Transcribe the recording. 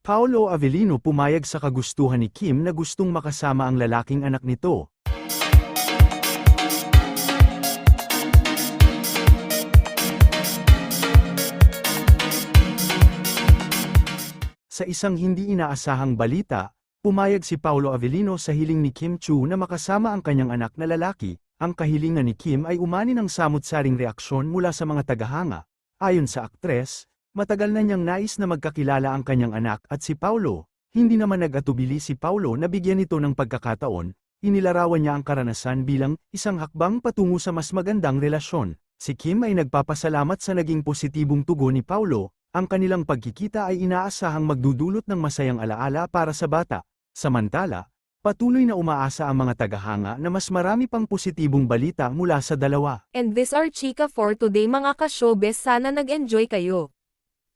Paolo Avellino pumayag sa kagustuhan ni Kim na gustong makasama ang lalaking anak nito. Sa isang hindi inaasahang balita, pumayag si Paolo Avellino sa hiling ni Kim Chu na makasama ang kanyang anak na lalaki. Ang kahilingan ni Kim ay umani ng samut-saring reaksyon mula sa mga tagahanga. Ayon sa aktres, matagal na niyang nais na magkakilala ang kanyang anak at si Paulo. Hindi naman nag-atubili si Paulo na bigyan ito ng pagkakataon, inilarawan niya ang karanasan bilang isang hakbang patungo sa mas magandang relasyon. Si Kim ay nagpapasalamat sa naging positibong tugon ni Paulo, ang kanilang pagkikita ay inaasahang magdudulot ng masayang alaala para sa bata. Samantala, patuloy na umaasa ang mga tagahanga na mas marami pang positibong balita mula sa dalawa. And this are Chika for today mga ka-showbiz sana nag-enjoy kayo.